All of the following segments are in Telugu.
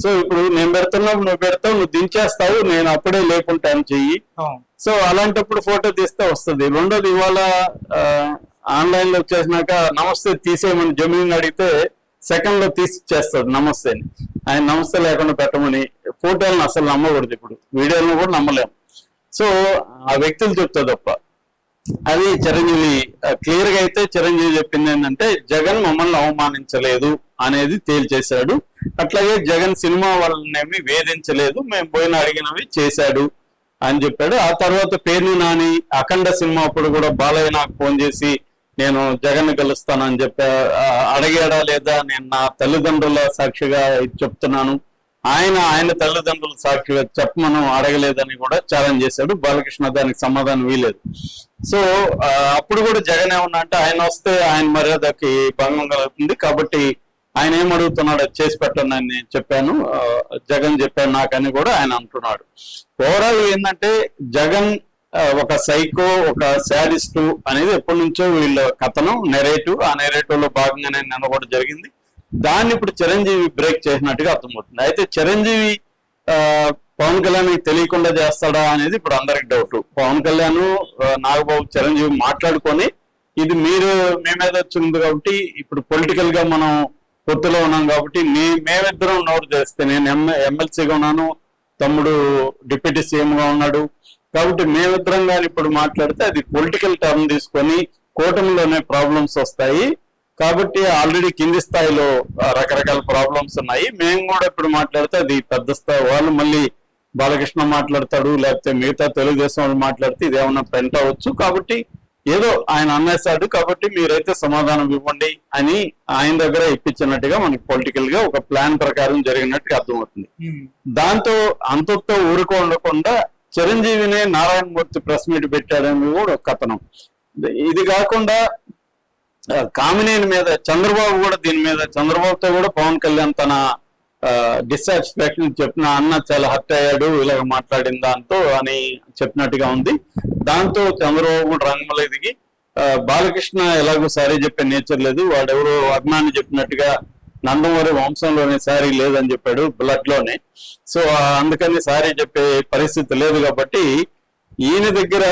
సో ఇప్పుడు నేను పెడుతున్నావు నువ్వు పెడతావు నువ్వు దించేస్తావు నేను అప్పుడే లేకుంటాను చెయ్యి. సో అలాంటప్పుడు ఫోటో తీస్తే వస్తుంది. రెండోది ఇవాళ ఆన్లైన్లో వచ్చేసినాక నమస్తే తీసేయమని జమీన్ అడిగితే సెకండ్లో తీసి ఇచ్చేస్తాడు నమస్తే అని ఆయన నమస్తే లేకుండా పెట్టమని ఫోటోలను అసలు నమ్మకూడదు ఇప్పుడు. వీడియోలను కూడా నమ్మలేము సో ఆ వ్యక్తులు చెప్తా తప్ప. అది చిరంజీవి క్లియర్గా అయితే చిరంజీవి చెప్పింది ఏంటంటే జగన్ మమ్మల్ని అవమానించలేదు అనేది తేల్చేశాడు. అట్లాగే జగన్ సినిమా వాళ్ళనేమి వేధించలేదు మేము పోయిన అడిగినవి చేశాడు అని చెప్పాడు. ఆ తర్వాత పేర్ని నాని అఖండ సినిమా అప్పుడు కూడా బాలయ్య నాకు ఫోన్ చేసి నేను జగన్ కలుస్తానని చెప్పా అడిగాడా లేదా నేను నా తల్లిదండ్రుల సాక్షిగా చెప్తున్నాను. ఆయన ఆయన తల్లిదండ్రులు సాక్షి చెప్ప మనం అడగలేదని కూడా ఛాలెంజ్ చేశాడు. బాలకృష్ణ దానికి సమాధానం వీలేదు. సో అప్పుడు కూడా జగన్ ఏమన్నా అంటే ఆయన వస్తే ఆయన మర్యాదకి భంగం కలుగుతుంది కాబట్టి ఆయన ఏం అది చేసి పెట్టండి అని నేను చెప్పాను. ఆ, జగన్ చెప్పాను నాకని కూడా ఆయన అంటున్నాడు. ఓవరాల్ ఏంటంటే జగన్ ఒక సైకో ఒక శాడిస్ట్ అనేది ఎప్పటి నుంచో వీళ్ళ కథనం నెరేటివ్. ఆ నెరేటివ్లో భాగంగానే నిన్న కూడా జరిగింది. దాన్ని ఇప్పుడు చిరంజీవి బ్రేక్ చేసినట్టుగా అర్థమవుతుంది. అయితే చిరంజీవి పవన్ కళ్యాణ్ తెలియకుండా చేస్తాడా అనేది ఇప్పుడు అందరికి డౌట్. పవన్ కళ్యాణ్ నాగబాబు చిరంజీవి మాట్లాడుకొని ఇది మీరు మీ మీద వచ్చింది కాబట్టి ఇప్పుడు పొలిటికల్గా మనం పొత్తులో ఉన్నాం కాబట్టి మీ మేమిద్దరం నోటు చేస్తే నేను ఎమ్మెల్సీగా ఉన్నాను తమ్ముడు డిప్యూటీ సీఎంగా ఉన్నాడు. కాబట్టి మేమిద్దరం కానీ ఇప్పుడు మాట్లాడితే అది పొలిటికల్ టర్మ్ తీసుకొని కూటమిలోనే ప్రాబ్లమ్స్ వస్తాయి. కాబట్టి ఆల్రెడీ కింది స్థాయిలో రకరకాల ప్రాబ్లమ్స్ ఉన్నాయి. మేము కూడా ఇప్పుడు మాట్లాడితే అది పెద్ద స్థాయి. వాళ్ళు మళ్ళీ బాలకృష్ణ మాట్లాడతాడు లేకపోతే మిగతా తెలుగుదేశం వాళ్ళు మాట్లాడితే ఇది ఏమన్నా పెంట అవ్వచ్చు. కాబట్టి ఏదో ఆయన అన్నేశాడు. కాబట్టి మీరైతే సమాధానం ఇవ్వండి అని ఆయన దగ్గర ఇప్పించినట్టుగా మనకి పొలిటికల్గా ఒక ప్లాన్ ప్రకారం జరిగినట్టుగా అర్థమవుతుంది. ఉమ్. దాంతో అంతతో ఊరుకో ఉండకుండా చిరంజీవినే నారాయణమూర్తి ప్రెస్ మీట్ పెట్టాడని కూడా ఒక కథనం. ఇది కాకుండా కామినేని మీద చంద్రబాబు కూడా దీని మీద చంద్రబాబుతో కూడా పవన్ కళ్యాణ్ తన డిస్సాటిస్ఫాక్షన్ చెప్పిన అన్న చాలా హర్ట్ అయ్యాడు ఇలాగ మాట్లాడిన దాంతో అని చెప్పినట్టుగా ఉంది. దాంతో చంద్రబాబు కూడా రంగంలో దిగి బాలకృష్ణ ఎలాగో సారీ చెప్పే నేచర్ లేదు వాడెవరో అభిమాని చెప్పినట్టుగా నందమూరి వంశంలోనే సారీ లేదని చెప్పాడు బ్లడ్లోనే సో అందుకని సారీ చెప్పే పరిస్థితి లేదు కాబట్టి ఈయన దగ్గర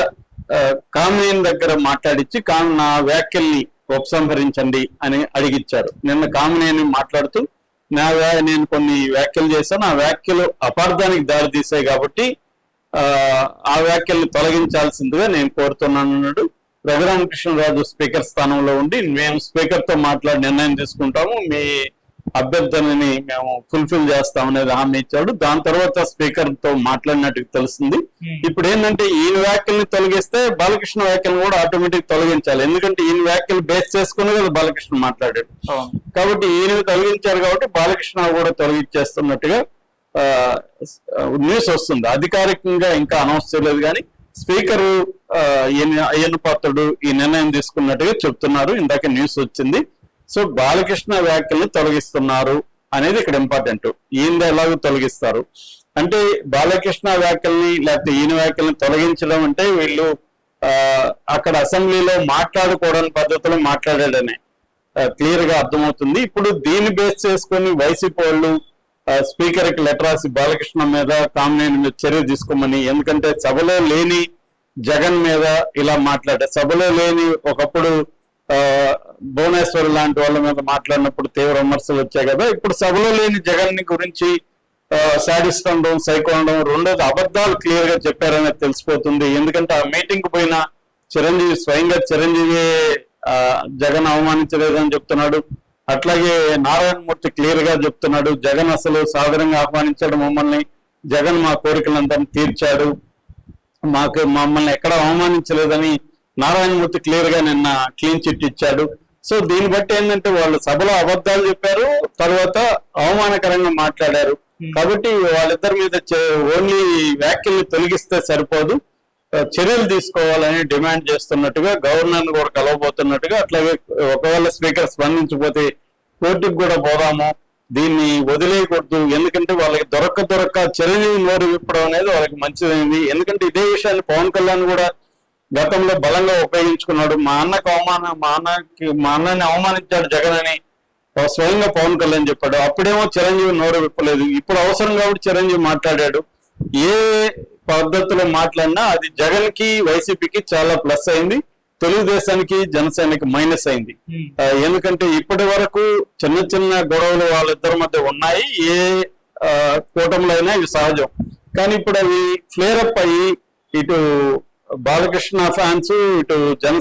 కామినేని దగ్గర మాట్లాడించి కాను నా వ్యాఖ్యల్ని ఉపసంహరించండి అని అడిగిచ్చారు. నిన్న కామినేని మాట్లాడుతూ నా వ్యా- నేను కొన్ని వ్యాఖ్యలు చేశాను. ఆ వ్యాఖ్యలు అపార్థానికి దారి తీసాయి కాబట్టి ఆ, వ్యాఖ్యలను తొలగించాల్సిందిగా నేను కోరుతున్నాను అన్నాడు. రఘురామకృష్ణరాజు స్పీకర్ స్థానంలో ఉండి మేము స్పీకర్తో మాట్లాడి నిర్ణయం తీసుకుంటాము. మీ అభ్యర్థనని మేము ఫుల్ఫిల్ చేస్తాం అనేది హామీ ఇచ్చాడు. దాని తర్వాత స్పీకర్తో మాట్లాడినట్టు తెలుస్తుంది. ఉమ్. ఇప్పుడు ఏంటంటే ఈయన వ్యాఖ్యల్ని తొలగిస్తే బాలకృష్ణ వ్యాఖ్యలను కూడా ఆటోమేటిక్ తొలగించాలి. ఎందుకంటే ఈయన వ్యాఖ్యలు బేస్ చేసుకుని కదా బాలకృష్ణ మాట్లాడాడు. కాబట్టి ఈయన తొలగించారు కాబట్టి బాలకృష్ణ కూడా తొలగించేస్తున్నట్టుగా ఆ, న్యూస్ వస్తుంది. అధికారికంగా ఇంకా అనౌన్స్ చేయలేదు కానీ స్పీకర్ అయ్యన్న పాత్రుడు ఈ నిర్ణయం తీసుకున్నట్టుగా చెప్తున్నారు. ఇందాక న్యూస్ వచ్చింది. సో బాలకృష్ణ వ్యాఖ్యల్ని తొలగిస్తున్నారు అనేది ఇక్కడ ఇంపార్టెంట్. ఈయన ఎలాగో తొలగిస్తారు. అంటే బాలకృష్ణ వ్యాఖ్యల్ని లేకపోతే ఈయన వ్యాఖ్యల్ని తొలగించడం అంటే వీళ్ళు అక్కడ అసెంబ్లీలో మాట్లాడుకోవడానికి పద్ధతిలో మాట్లాడాడనే క్లియర్గా అర్థమవుతుంది. ఇప్పుడు దీన్ని బేస్ చేసుకొని వైసీపీ వాళ్ళు స్పీకర్కి లెటర్ రాసి బాలకృష్ణ మీద కామినేని మీద చర్య తీసుకోమని ఎందుకంటే సభలో లేని జగన్ మీద ఇలా మాట్లాడారు. సభలో లేని ఒకప్పుడు భువనేశ్వర్ లాంటి వాళ్ళ మీద మాట్లాడినప్పుడు తీవ్ర విమర్శలు వచ్చాయి కదా. ఇప్పుడు సభలో లేని జగన్ని గురించి సాడిస్ట్ అనడం సైకో అనడం రెండోది అబద్ధాలు క్లియర్గా చెప్పారనేది తెలిసిపోతుంది. ఎందుకంటే ఆ మీటింగ్ పోయిన చిరంజీవి స్వయంగా చిరంజీవి జగన్ అవమానించలేదని చెప్తున్నాడు. అట్లాగే నారాయణమూర్తి క్లియర్గా చెప్తున్నాడు. జగన్ అసలు సాధారణంగా ఆహ్వానించాడు మమ్మల్ని. జగన్ మా కోరికలందరినీ తీర్చాడు. మాకు మమ్మల్ని ఎక్కడ అవమానించలేదని నారాయణమూర్తి క్లియర్గా నిన్న క్లీన్ చిట్ ఇచ్చాడు. సో దీన్ని బట్టి ఏంటంటే వాళ్ళు సభలో అబద్ధాలు చెప్పారు తర్వాత అవమానకరంగా మాట్లాడారు. కాబట్టి వాళ్ళిద్దరి మీద ఓన్లీ వ్యాఖ్యల్ని తొలగిస్తే సరిపోదు. చర్యలు తీసుకోవాలని డిమాండ్ చేస్తున్నట్టుగా గవర్నర్ కూడా కలవబోతున్నట్టుగా అట్లాగే ఒకవేళ స్పీకర్ స్పందించకపోతే కోర్టుకు కూడా పోదాము. దీన్ని వదిలేయకూడదు. ఎందుకంటే వాళ్ళకి దొరక్క దొరక్క చిరంజీవి నోరు విప్పడం అనేది వాళ్ళకి మంచిదైంది. ఎందుకంటే ఇదే విషయాన్ని పవన్ కళ్యాణ్ కూడా గతంలో బలంగా ఉపయోగించుకున్నాడు. మా అన్నకు అవమానం మా అన్నకి మా అన్నని అవమానించాడు జగన్ అని స్వయంగా పవన్ కళ్యాణ్ చెప్పాడు. అప్పుడేమో చిరంజీవి నోరు విప్పలేదు. ఇప్పుడు అవసరం కాబట్టి చిరంజీవి మాట్లాడాడు. ఏ పద్ధతిలో మాట్లాడినా అది జగన్కి వైసీపీకి చాలా ప్లస్ అయింది. తెలుగుదేశానికి జనసేనకి మైనస్ అయింది. ఆ, ఎందుకంటే ఇప్పటి వరకు చిన్న చిన్న గొడవలు వాళ్ళిద్దరి మధ్య ఉన్నాయి. ఏ కూటమిలో అయినా ఇవి సహజం. కానీ ఇప్పుడు అవి ఫ్లేర్ అప్ అయ్యి ఇటు బాలకృష్ణ ఫ్యాన్స్ ఇటు జన